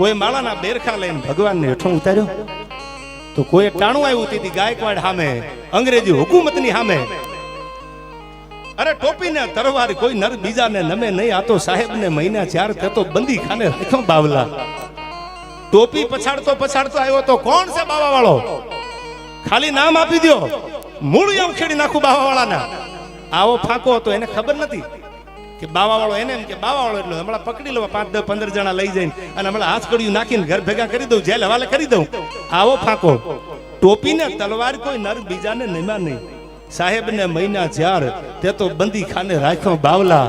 કોઈ માળાના બેરખા લઈને ભગવાનને હેઠો ઉતાર્યો? તો કોઈ ટાણું આવ્યું તેથી ગાયકવાડ સામે અંગ્રેજી હુકુમતની સામે અરે ટોપીને તરવાર કોઈ નર બીજાને નમે નહીં, આ તો સાહેબને મહિના ચાર થતો બંદી ખાને રાખ્યો બાવલા. ટોપી પછાડતો પછાડતો આવ્યો તો કોણ છે બાવા વાળો ખાલી નામ આપી દ્યો. મૂળ એમ ખેડી નાખું બાવા વાળાના આવો ફાંકો હતો, એને ખબર નથી. કે બાવા વાળો એને એમ કે બાવા વાળો એટલે હમણાં પકડી લો, પાંચ, દસ, પંદર જણા લઈ જઈને અને હમણાં હાથ કડિયું નાખીને ઘર ભેગા કરી દઉં, જેલ હવાલે કરી દઉં. આવો ફાંકો. ટોપીને તલવાર કોઈ નર, બીજાને નિમા નહીં. સાહેબને મહિના જ્યાર તે તો બંદી ખાને રાખ્યો બાવલા.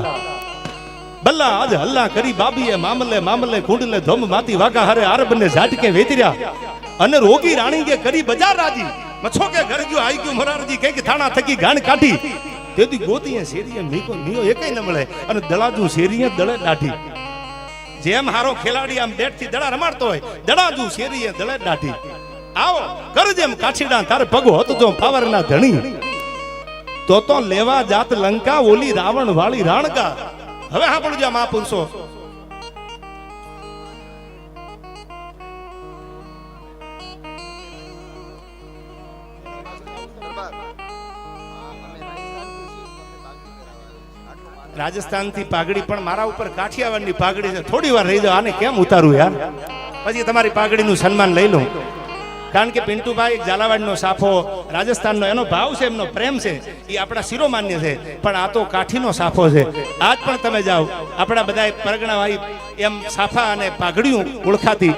બલ્લા આજ હલ્લા કરી બાબીએ મામલે મામલે કુંડલે ધમ માતી વાગા હરે આરબને ઝાટકે વેતર્યા. અને રોગી રાણી કે કરી બજાર રાજી. મછો કે ઘર ગયો, આઈ ગયો, મરારજી કે થાણા થકી ગાણ કાઢી. તેથી ગોતીએ, શેરીએ, મીકો મીયો એકેય ન મળે. અને દળાજુ શેરીએ દળે દાઢી. જેમ હારો ખેલાડી આમ બેટથી દડા રમાડતો હોય, દડાજુ શેરીએ દળે દાઢી. આવો, કર જેમ કાછીડા, તારે પગો હતો જો પાવરના ધણી. તો તો લેવા જાત લંકા ઓલી રાવણ વાળી રાણકા. હવે હા પણ આ મહાપુરુષો રાજસ્થાનથી પાઘડી પણ મારા ઉપર કાઠિયાવાડની પાઘડી છે. થોડી વાર રહી દો આને કેમ ઉતારું યાર? પછી તમારી પાઘડીનું સન્માન લઈ લઉં. કારણ કે પિન્ટુભાઈ ઝાલાવાડનો સાફો રાજસ્થાનનો, એનો ભાવ છે, એમનો પ્રેમ છે, એ આપણા શિરોમાન્ય છે, પણ આ તો કાઠીનો સાફો છે. આજ પણ તમે જાઓ. આપણા બધા પરગણાવાઈ એમ સાફા અને પાઘડીઓ ઓળખાતી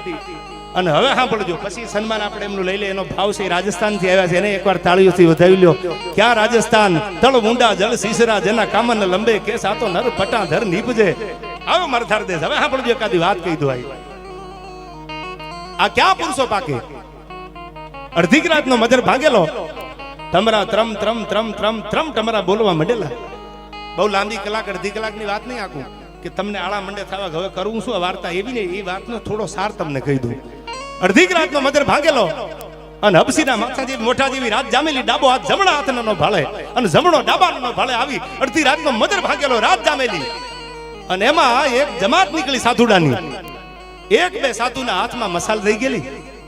અને હવે સાંભળજો, પછી સન્માન આપણે એમનું લઈ લે, એનો ભાવ છે રાજસ્થાનથી આવ્યા છે, એને એકવાર તાળીઓથી વધાવી લ્યો. ક્યાં રાજસ્થાન? તળ મુંડા, જળ સીસરા જેના કામન લંબે કે સાતો નર પટા ધર નીપજે. આવો મરથાર દેશ. હવે સાંભળજો એકાદી વાત કહી દો આ ક્યાં પુરુષો પાકે? અડધી રાતનો મજર ભાગેલો? તમરા ત્રમ ત્રમ ત્રમ ત્રમ ત્રમ તમારા બોલવા મંડેલા. બહુ લાંબી કલાક, અડધી કલાકની વાત નહીં આખું. કે તમને આળા મંડે થવા હવે કરવું શું? વાર્તા એવી નહીં, એ વાતનો થોડો સાર તમને કહી દઉં. અડધી રાતનો મધર ભાગેલો. અને હબસીના માથા જેવી મોટા જેવી રાત જામેલી ડાબો હાથ જમણા હાથનો નો ભાળે. અને જમણો ડાબાનો નો ભાળે આવી અડધી રાતનો મધર ભાગેલો રાત જામેલી. અને એમાં એક જમાત નીકળી સાધુડાની. એક બે સાધુના હાથમાં મસાલ રહી ગયેલી.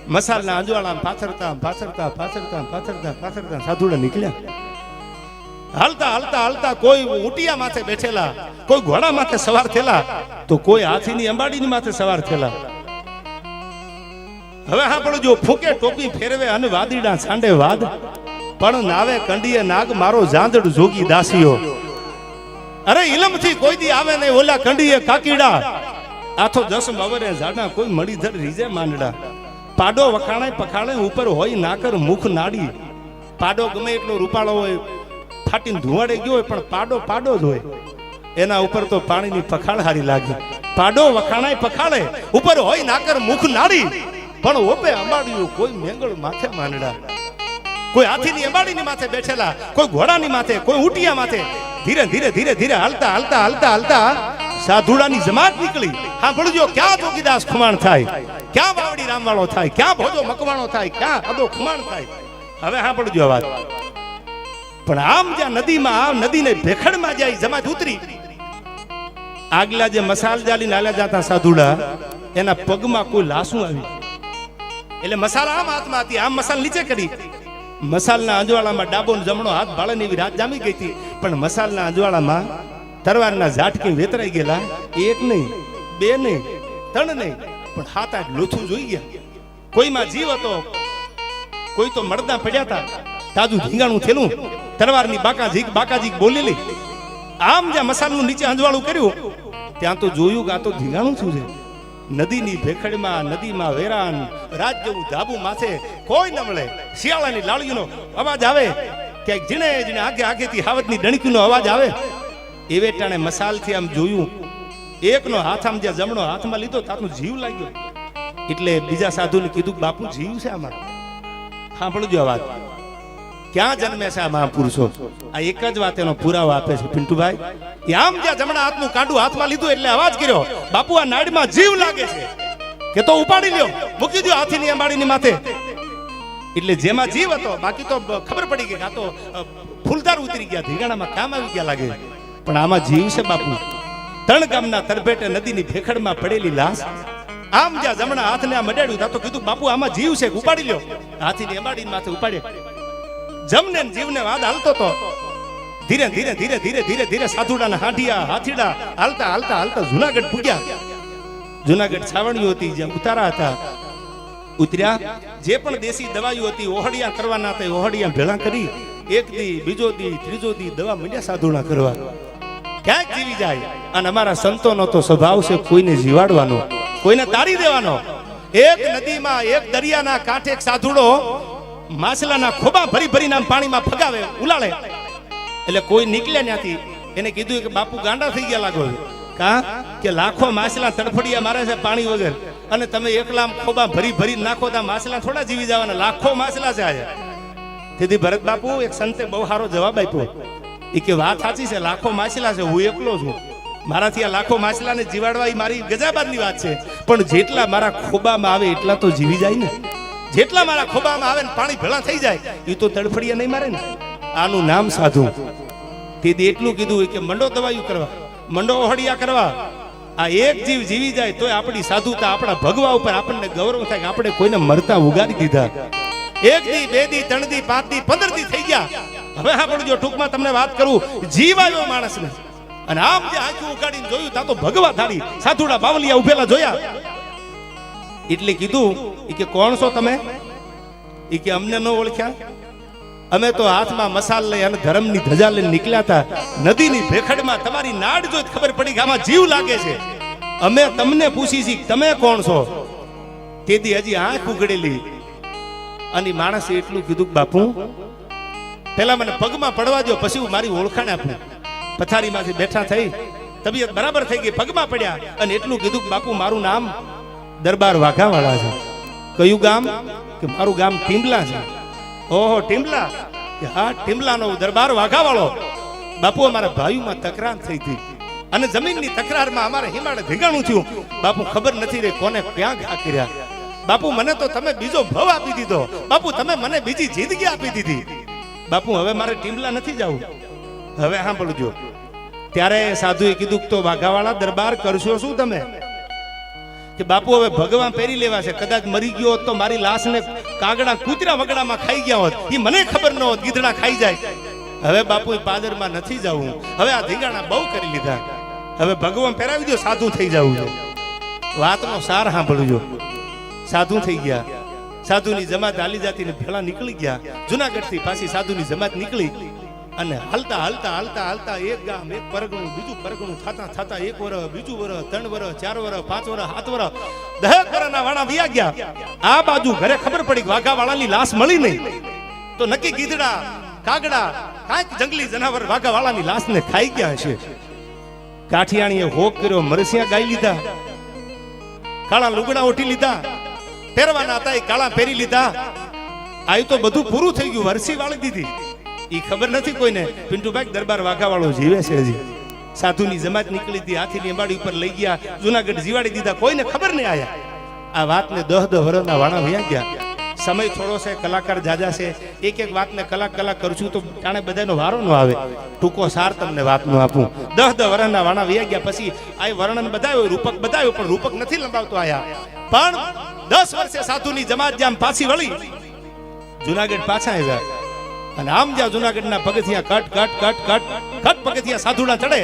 મસાલના અંજવાળા પાથરતા પાથરતા પાથરતા પાથરતા પાથરતા સાધુડા નીકળ્યા. હાલતા હાલતા હાલતા કોઈ ઊંટિયા માથે બેઠેલા, કોઈ ઘોડા માથે સવાર થયેલા, તો કોઈ હાથીની અંબાડીની માથે સવાર થયેલા. હવે હા જો ફૂકે ટોપી ફેરવે અને વાદીડા સાંડે વાદ, પણ નાવે કંડીએ નાગ, મારો જાંદડ જોગી દાસીઓ. અરે ઇલમથી કોઈ દી આવે ને ઓલા કંડીએ કાકીડા. આથો દસ મવરે ઝાડા કોઈ મળીધર રીજે માંડડા. પાડો વખાણે પખાણે ઉપર હોય નાકર મુખ નાડી. પાડો ગમે એટલો રૂપાળો હોય, ફાટીને ધુવાડે ગયો હોય, પણ પાડો પાડો જ હોય. એના ઉપર તો પાણીની પખાળ હારી લાગે. પાડો વખાણાય પખાળે, ઉપર હોય નાકર મુખ નાડી. પણ ઓપે અંબાડ્યું કોઈ મેંગળ માથે માંડડા કોઈ હાથીની અંબાડીની માથે બેઠેલા, કોઈ ઘોડાની માથે, કોઈ ઊંટિયા માથે. ધીરે ધીરે ધીરે ધીરે હાલતા હાલતા હાલતા હાલતા સાધુડાની જમાત નીકળી. હા ભણજો ક્યાં જોગીદાસ ખુમાણ થાય? ક્યાં બાવડી રામવાળો થાય? ક્યાં ભોજો મકવાણો થાય? ક્યાં અદો ખુમાણ થાય? હવે હા ભણજો વાત. પણ આમ જ્યાં નદીમાં આ નદીને ભેખડમાં જાય જમાત ઉતરી, આગલા જે મસાલ જાલી નાલ્યા જાતા સાધુડા, એના પગમાં કોઈ લાસું આવી. એટલે મસાલ આમ હાથમાં હતી, આમ મસાલ નીચે કરી. મસાલના અંજવાળામાં ડાબો જમણો હાથ ભાળે એવી રાત જામી ગઈ હતી. પણ મસાલના અંજવાળામાં તરવારના ઝાટકી વેતરાઈ ગયેલા, એક નહીં, બે નહીં, ત્રણ નહીં, પણ હાથ આઠ લોથું જોઈ ગયા. કોઈમાં જીવ હતો, કોઈ તો મરદા પડ્યા હતા. તાજું ધીંગાણું થયેલું તરવારની બાકાજીક બાકાજીક બોલેલી. આમ જ્યાં મસાલનું નીચે અંજવાળું કર્યું, ત્યાં તો જોયું કે આ તો ધીંગાણું શું છે. નદીની ભેખડમાં, નદીમાં વેરાન રાત જેવું ધાબુ માથે કોઈ ન મળે. શિયાળાની લાળીનો અવાજ આવે, ક્યાંક જીણે જીણે આગે આગેથી હાવતની ડણકીનો અવાજ આવે. એવે ટાણે મસાલથી આમ જોયું, એકનો હાથ આમ જ્યાં જમણો હાથમાં લીધો તાતનું જીવ લાગ્યો. એટલે બીજા સાધુને કીધું, બાપુ, જીવ છે આમાં સાંભળજો અવાજ ક્યાં જન્મે છે આ મહાપુરુષો? આ એક જ વાત એનો પુરાવો આપે છે, પિન્ટુભાઈ. એ આમ જ્યાં જમણા હાથનું કાંડું હાથમાં લીધું એટલે અવાજ કર્યો, બાપુ, આ નાડમાં જીવ લાગે છે. કે તો ઉપાડી લ્યો, મૂકી દો હાથીની અંબાડીની માથે. એટલે જેમાં જીવ હતો, બાકી તો ખબર પડી ગઈ આ તો ફૂલદાર ઉતરી ગયા ધીંગાણામાં કામ આવી ગયા લાગે. પણ આમાં જીવ છે, બાપુ. ત્રણ ગામના તરભેટે નદીની ભેખડમાં પડેલી લાશ. આમ જ્યાં જમણા હાથને આ મડાડ્યું તો કીધું, બાપુ, આમાં જીવ છે, ઉપાડી લ્યો. હાથીને એમાડીને માથે ઉપાડે જમને જીવને વાદ હાલતો તો. ધીરે ધીરે ધીરે ધીરે ધીરે ધીરે સાધુડાના હાંડિયા હાથીડા હાલતા હાલતા હાલતા જુનાગઢ પૂગ્યા. જુનાગઢ છાવણીઓ હતી જ્યાં ઉતારા હતા. ઉતર્યા, જે પણ દેશી દવાઈઓ હતી, ઓહડિયા કરવાના હતા ઓહડિયા ભેળા કરી, એક દી, બીજો દી, ત્રીજો દી દવા મીંડ્યા સાધુણા કરવા ક્યાંક જીવી જાય અને અમારા સંતોનો તો સ્વભાવ છે કોઈને જીવાડવાનો, કોઈને તારી દેવાનો. એક નદીમાં, એક દરિયાના કાંઠે એક સાધુડો માછલાના ખોબા ભરી ભરીને આમ પાણીમાં ફગાવે, ઉલાળે. એટલે કોઈ નીકળ્યા ત્યાંથી એને કીધું કે બાપુ ગાંડા થઈ ગયા લાગો કા? કે લાખો માછલા તડફડિયા મારે છે પાણી વગર. અને તમે એકલા ખોબા ભરી ભરી નાખો તો માછલા થોડા જીવી જવાના. લાખો માછલા છે આજે તેથી ભરત બાપુ એક સંતે બહુ સારો જવાબ આપ્યો. એ કે વાત સાચી છે, લાખો માછલા છે, હું એકલો છું. મારાથી આ લાખો માછલાને જીવાડવા એ મારી ગજાબાદની વાત છે. પણ જેટલા મારા ખોબામાં આવે એટલા તો જીવી જાય ને. જેટલા મારા ખોબામાં આવે ને પાણી ભેળા થઈ જાય એ તો તડફડિયા નહીં મારે ને. આનું નામ સાધુ. તેથી એટલું કીધું કે મંડો દવાયું કરવા, મંડો ઓહડિયા કરવા. આ એક જીવ જીવી જાય તોય આપણી સાધુતા આપણા ભગવા ઉપર આપણને ગૌરવ થાય કે આપણે કોઈને મરતા ઉગાડી દીધા. એક દી, બે દી, ત્રણ દી, પાંચ દી, પંદર દી થઈ ગયા. હવે સાંભળજો ટૂંકમાં તમને વાત કરું, જીવાયો માણસને. અને આમ જે આંખું ઉગાડીને જોયું, તા તો ભગવા થાળી સાધુડા બાવલિયા ઉભેલા જોયા. એટલે કીધું કે, કોણ છો તમે? એ કે, અમને ન ઓળખ્યા. અમે તો હાથમાં મસાલ લઈ અને ધર્મની ધજા લઈને નીકળ્યા હતા. નદીની ભેખડમાં તમારી નાડ જોઈ ખબર પડી કે આમાં જીવ લાગે છે. અમે તમને પૂછી છી તમે કોણ છો? તેથી હજી આંખ ઉગડેલી અને માણસે એટલું કીધું બાપુ પેલા મને પગમાં પડવા દો પછી હું મારી ઓળખાણ આપું. પથારીમાંથી બેઠા થઈ. તબિયત બરાબર થઈ ગઈ, પગમાં પડ્યા. અને એટલું કીધું બાપુ, મારું નામ દરબાર વાઘાવાળા છે. કયું ગામ? કે મારું ગામ ટીમલા છે. ઓહો ટીમલા કે હા ટીમ્બલાનો દરબાર વાઘાવાળો. બાપુ, અમારા ભાઈઓમાં તકરાર થઈ હતી. અને જમીનની તકરારમાં અમારે હિમાળે ભીગાણું થયું. બાપુ, ખબર નથી રે કોને ક્યાં ઘા કર્યા. બાપુ, મને તો તમે બીજો ભવ આપી દીધો. બાપુ, તમે મને બીજી જિંદગી આપી દીધી. બાપુ, હવે મારે ટીમલા નથી જવું. હવે સાંભળજો. ત્યારે સાધુએ કીધું, તો વાઘાવાળા દરબાર કરશો શું તમે? કે બાપુ, હવે ભગવાન પહેરી લેવા છે. કદાચ મરી ગયો હોત તો મારી લાશને કાગડા કૂતરા વગડામાં ખાઈ ગયા હોત. એ મને ખબર ન હોત ગીધડા ખાઈ જાય. હવે બાપુ એ પાદરમાં નથી જવું. હવે આ ધીંગાણા બહુ કરી લીધા. હવે ભગવાન પહેરાવી દો, સાધુ થઈ જવું છે. વાતનો સાર સાંભળજો. સાધુ થઈ ગયા. સાધુની જમાત હાલી જાતીને ભેળા નીકળી ગયા. જુનાગઢથી પાછી સાધુની જમાત નીકળી. અને હાલતા હાલતા હાલતા હાલતા એક ગામ, એક પરગણું, બીજું પરગણું થતા થતા એક વર બીજું વર ત્રણ વર ચાર વર પાંચ વર સાત વર દહેક વરના વાણા વિયા ગયા. આ બાજુ ઘરે ખબર પડી કે વાઘાવાળાની લાશ મળી નહીં. તો નક્કી ગીધડા, કાગડા, કાંઈક જંગલી જનાવર વાઘાવાળાની લાશને ખાઈ ગયા હશે. કાઠિયાણીએ હોક કર્યો, મરસિયા ગાઈ લીધા. કાળા લુગડા ઉઠી લીધા. પહેરવાના હતા એ કાળા પહેરી લીધા. આ તો બધું પૂરું થઈ ગયું, વરસી વાળી દીધી. ઈ ખબર નથી કોઈને? પિન્ટુભાઈ, દરબાર વાઘાવાળો જીવે છે હજી. સાધુની જમાત નીકળી હતી હાથીની અંબાડી ઉપર લઈ ગયા, જુનાગઢ જીવાડી દીધા, કોઈને ખબર નહીં આયા. આ વાતને દહ દહ વર્ષના વાણા વ્યા ગયા. સમય થોડો છે, કલાકાર જાજા છે. એક એક વાતને કલાક કલાક કરશું તો જાણે બધાનો વારો ન આવે. ટૂંકો સાર તમને વાતનું આપું. દહ દહ વર્ણના વાણા વયા ગયા પછી આ વર્ણન બતાવ્યો, રૂપક બતાવ્યો, પણ રૂપક નથી લંબાવતો આયા. પણ દસ વર્ષે સાધુની જમાત જેમ પાછી વળી, જુનાગઢ પાછા આવ્યા અને આમ જ્યાં જુનાગઢના પગથિયા કટ કટ કટ કટ કટ પગથિયા સાધુડા ચડે,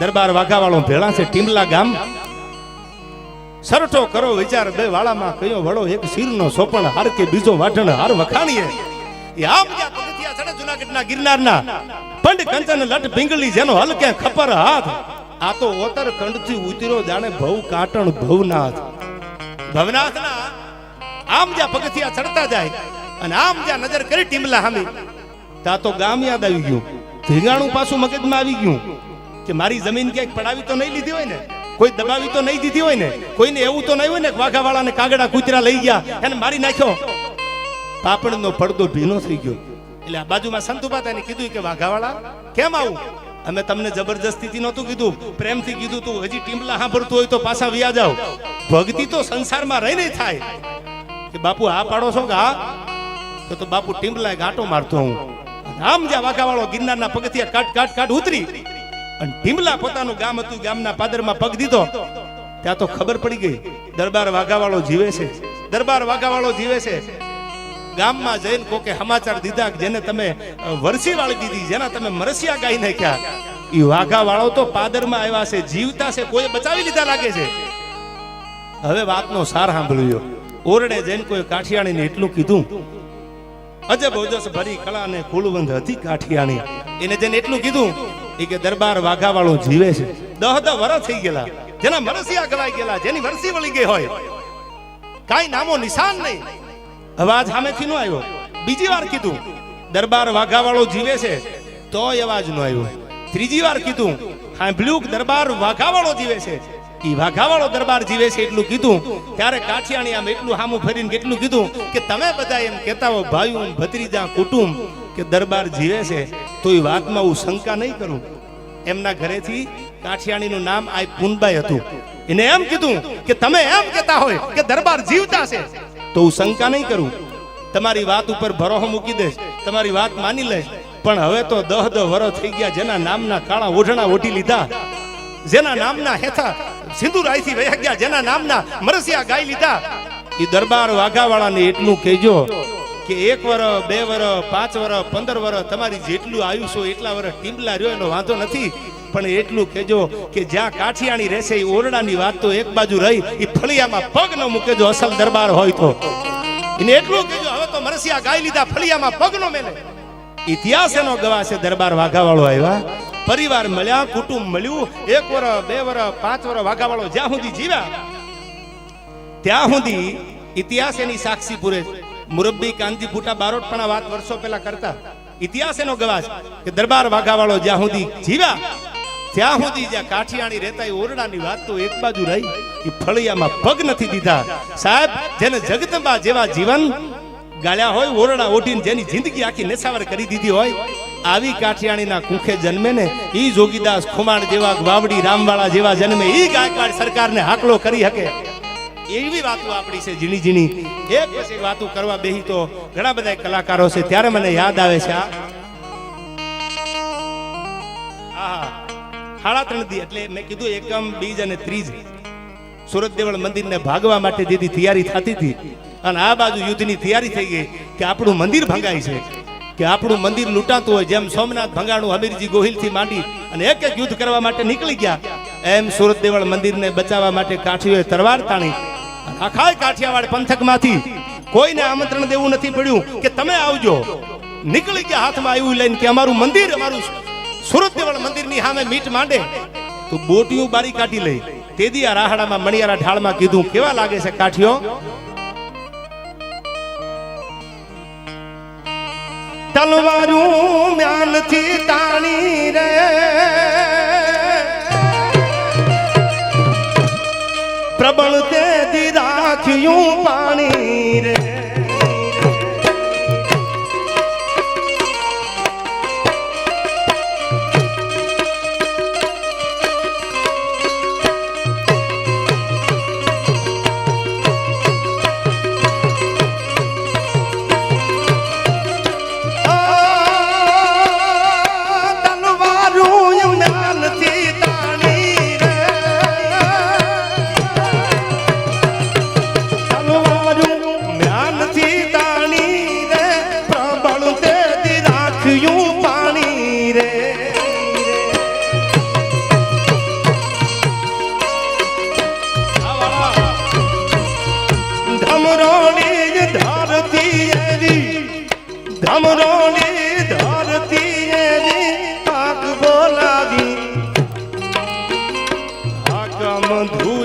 દરબાર વાઘાવાળો ભેળા છે, ટીમલા ગામ. સરઠો કરો વિચાર બે વાળામાં, કયો વડો એક શીરનો સોપણ હાર કે બીજો વાઢણ હાર વખાણીએ. એ આમ જ્યાં પગથિયા ચડે જુનાગઢના ગિરનારના પંડ કંચન લટ પિંગલી જેનો હલ ક્યાં ખપર હાથ. આ તો ઓતર કંડથી ઉતર્યો જાણે ભવ કાટણ ભવનાથ. ભવનાથના આમ જ્યાં પગથિયા ચડતા જાય, અને આમ જ્યાં નજર કરી ટીમલા હામી તા તો ગામ યાદ આવી ગયું. ધીંગાણું પાછું મગજમાં આવી ગયું કે મારી જમીન ક્યાંક પડાવી તો નહીં લીધી હોય ને કોઈ દબાવી તો નહીં દીધી હોય ને કોઈને એવું તો નહીં હોય ને વાઘાવાળાને કાગડા કૂતરા લઈ ગયા, એને મારી નાખ્યો. પાપડનો પડદો ભીનો થઈ ગયો. એટલે આ બાજુમાં સંતુબા તેને કીધું કે વાઘાવાળા, કેમ આવું? અમે તમને જબરજસ્તીથી નહોતું કીધું. પ્રેમથી કીધું તું, હજી ટીમલા સાંભળતું હોય તો પાછા વ્યા જાઓ. ભક્તિ તો સંસારમાં રહી નહીં થાય. કે બાપુ, આ પાડો છો કે હા તો બાપુ ટીમલા ગાંટો મારતો હું જ્યાં વાઘાવાળો ગિરનારના પગથિયા કાટ કાટ કાટ ઉતરી અને ટીમલા પોતાનું ગામ હતું, ગામના પાદરમાં પગ દીધો. ત્યાં તો ખબર પડી ગઈ, દરબાર વાઘાવાળો જીવે છે, દરબાર વાઘાવાળો જીવે છે. ગામમાં જઈને કોકે સમાચાર દીધા જેને તમે વરસી વાળી દીધી, જેના તમે મરસિયા ગાઈ નાખ્યા. એ વાઘાવાળો તો પાદરમાં આવ્યા છે, જીવતા છે કોઈ બચાવી લીધા લાગે છે. હવે વાતનો સાર સાંભળ્યો. ઓરડે જઈને કોઈ કાઠિયાણીને એટલું કીધું અજબ ઓજસ ભરી કળા ને કુલવંત હતી કાઠિયાણી. એને જેને એટલું કીધું એ કે દરબાર વાઘાવાળો જીવે છે. દહ દહ વરસ થઈ ગયેલા. જેના મરસિયા ગવાઈ ગયેલા, જેની વરસી વળી ગઈ હોય. કાઈ નામો નિશાન નહીં. અવાજ સામેથી નો આવ્યો. બીજી વાર કીધું, દરબાર વાઘા વાળો જીવે છે, તોય અવાજ નો આવ્યો. ત્રીજી વાર કીધું સાંભળ્યું દરબાર દરબાર વાઘાવાળો જીવે છે વાઘાવાળો દરબાર જીવે છે એટલું કીધું. ત્યારે કાઠિયાણી આમ એટલું હામું ફરીને કેટલું કીધું કે તમે બધા એમ કહેતા હો, ભાઈઓ, ભત્રીજા, કુટુંબ કે દરબાર જીવે છે, તો એ વાતમાં હું શંકા નહીં કરું. એમના ઘરેથી કાઠિયાણીનું નામ આ પુનબાઈ હતું. એને એમ કીધું કે તમે એમ કહેતા હોય કે દરબાર જીવતા છે. તો હું શંકા નહીં કરું. તમારી વાત ઉપર ભરોહો મૂકી દઈશ. તમારી વાત માની લઈશ. પણ હવે તો દહ દહ વરસ થઈ ગયા, જેના નામના કાળા ઓઢણા ઓઢી લીધા. જેના નામના હેથા સિંદૂર આઈથી વયા ગયા, જેના નામના મરસિયા ગાઈ લીધા. એ દરબાર વાઘાવાળાને એટલું કહેજો કે એક વર, બે વર, પાંચ વર, પંદર વર, તમારી જેટલું આયુષ્ય એટલા વર ટીમલા રહ્યો, એનો વાંધો નથી. પણ એટલું કહેજો કે જ્યાં કાઠિયાણી રહેશે એ ઓરડાની વાત તો એક બાજુ રહી એ ફળિયામાં પગ ન મૂકેજો અસલ દરબાર હોય તો. એને એટલું કહેજો, હવે તો મરસિયા ગાઈ લીધા, ફળિયામાં પગ નો મેલે. ઇતિહાસ એનો ગવા છે દરબાર વાઘાવાળો આવ્યા. પરિવાર મળ્યા, કુટુંબ મળ્યું, એક વર, બે વર, પાંચ વર વાઘાવાળો જ્યાં સુધી જીવ્યા, ત્યાં સુધી ઇતિહાસ એની સાક્ષી પૂરે. મુરબ્બી કાંજી ફૂટા બારોટ પણ વાત વર્ષો પહેલા કરતા. ઇતિહાસ એનો ગવાજ કે દરબાર વાઘાવાળો જ્યાં સુધી જીવ્યા, ત્યાં સુધી જ્યાં કાઠિયાણી રહેતા એ ઓરડાની વાત તો એક બાજુ રહી, એ ફળિયામાં પગ નથી દીધા. સાહેબ, જેને જગતમાં જેવા જીવન ગાળ્યા હોય, ઓરડા ઓઢીને જેની જિંદગી આખી નેસાવર કરી દીધી હોય આવી કાઠિયાણીના કુખે જન્મે ને ઈ જોગીદાસ ખુમાણ જેવા વાવડી રામવાળા જેવા જન્મે, ઈ ગાયકવાડ સરકારને હાકલો કરી શકે એવી વાતો આપણી છે ઝીણી ઝીણી. એક પછી વાતો કરવા બેહી તો ઘણા બધા કલાકારો છે, ત્યારે મને યાદ આવે છે આ. સાડા ત્રણ દી, એટલે મેં કીધું એકમ, બીજ અને ત્રીજ. સુરત દેવળ મંદિરને ભાગવા માટે જેથી તૈયારી થતી હતી. અને આ બાજુ યુદ્ધની તૈયારી થઈ ગઈ કે આપણું મંદિર ભંગાય છે. કે આપણું મંદિર લૂંટાતું હોય, જેમ સોમનાથ ભંગાણું હમીરજી ગોહિલથી માંડી અને એક એક યુદ્ધ કરવા માટે નીકળી ગયા, એમ સુરત દેવળ મંદિરને બચાવવા માટે કાઠીઓએ તરવાર તાણી. આખા કાઠિયાવાડ પંથકમાંથી કોઈને આમંત્રણ દેવું નથી પડ્યું કે તમે આવજો. નીકળી ગયા હાથમાં આવ્યું લઈને કે અમારું મંદિર, અમારું સુરત દેવળ મંદિરની સામે મીટ માંડે. તો બોટિયું બારી કાઢી લઈ. તેદી આ રાહડામાં મણિયારા ઢાળમાં કીધું, કેવા લાગે છે કાઠિયો? તલવારું મ્યાનથી તાણી રે. પ્રબળ તે રાખ્યું પાણી રે. বন্ধু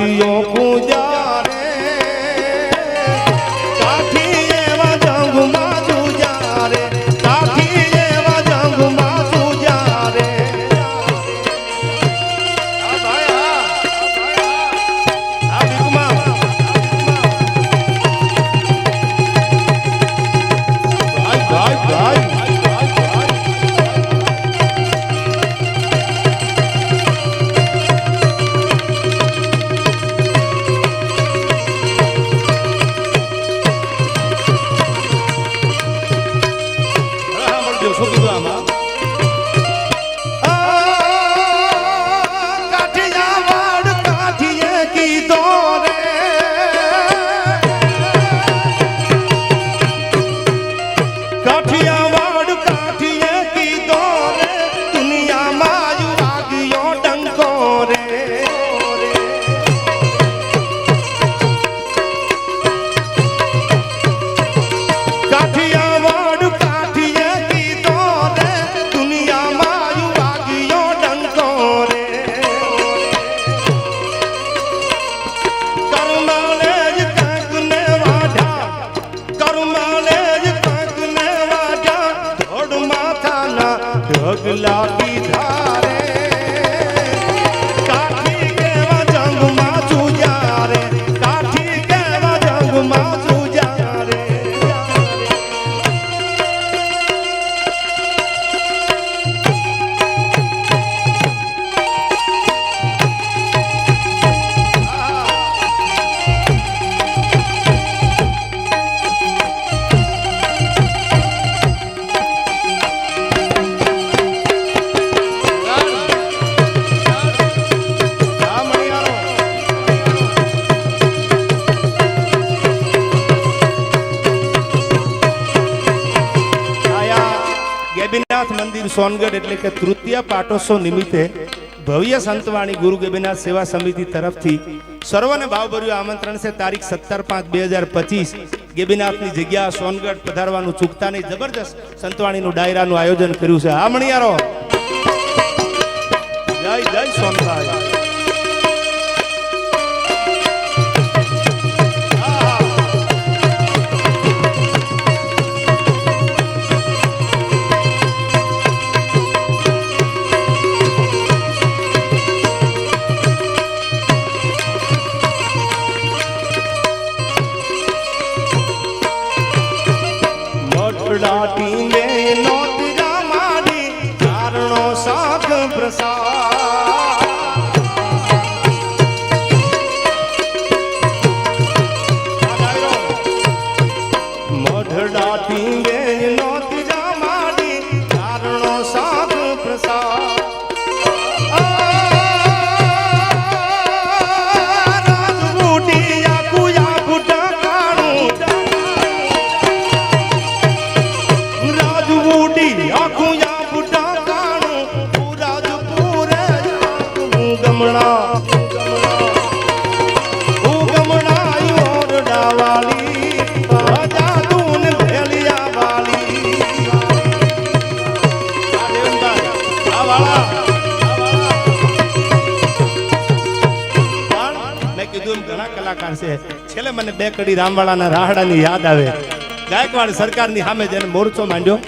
પક્ષીઓ પૂજા સોનગઢ એટલે કે તૃતીય પાટોત્સવ નિમિત્તે ભવ્ય સંતવાણી ગુરુ ગેબીના સેવા સમિતિ તરફથી સર્વને ભાવભર્યું આમંત્રણ છે. તારીખ સત્તર પાંચ બે હજાર પચીસ ગેબીનાથની જગ્યા સોનગઢ પધારવાનું ચૂકતા નહીં. જબરજસ્ત સંતવાણીનું ડાયરાનું આયોજન કર્યું છે. હા, મણિયારો. જય જય સોનભાઈ. not be કડી રામવાળાના રાહડાની યાદ આવે. ગાયકવાડ સરકારની સામે જેને મોરચો માંડ્યો,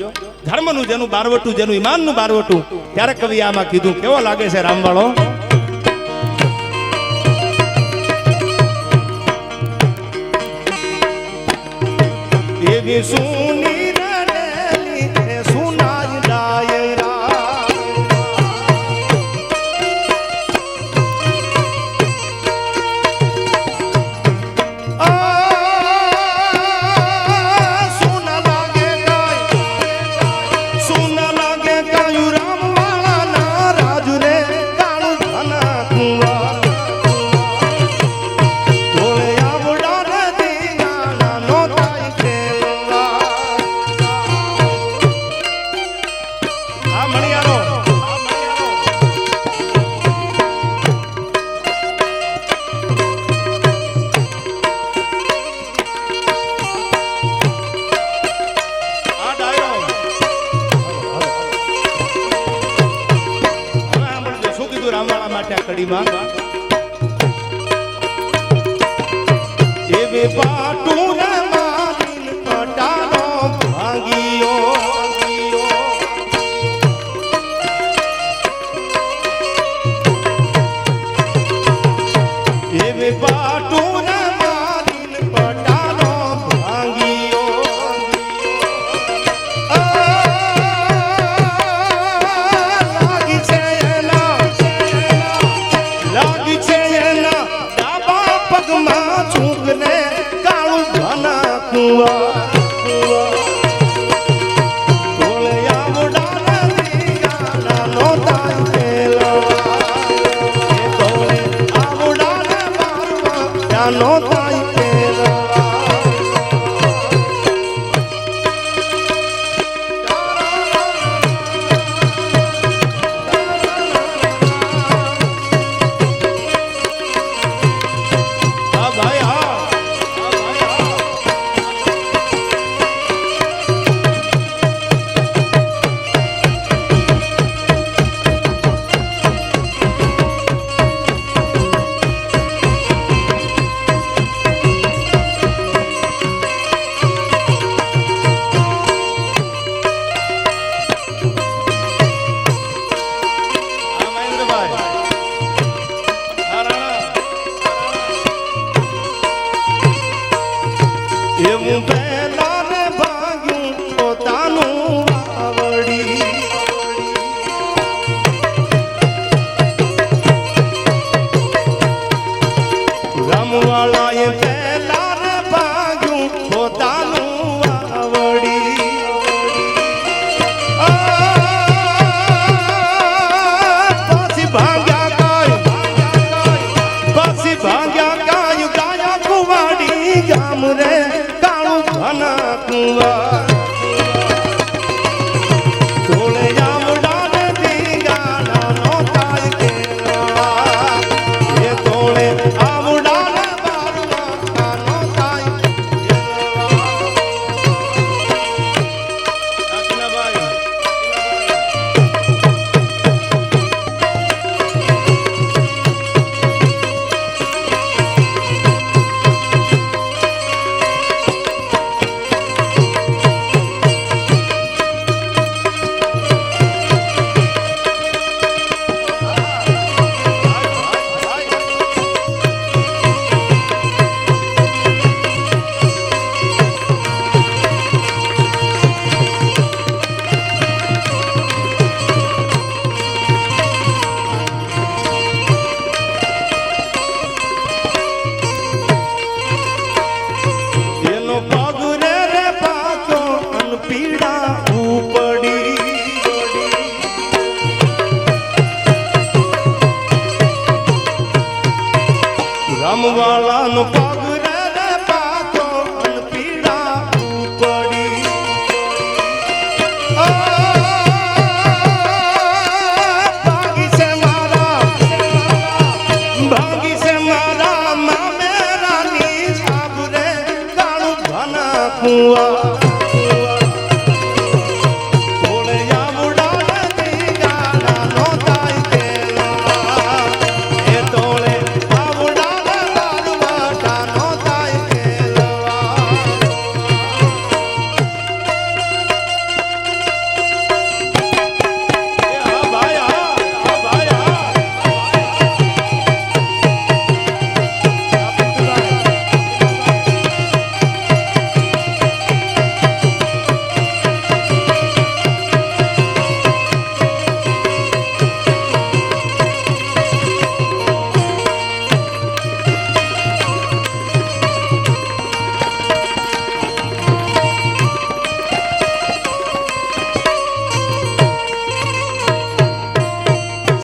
ધર્મનું જેનું બારવટું, જેનું ઈમાનનું બારવટું, ત્યારે કવિ આમાં કીધું, કેવો લાગે છે રામવાળો? એવી સુન પગમાં છૂકને કાળું ઘના કુવા. ઘના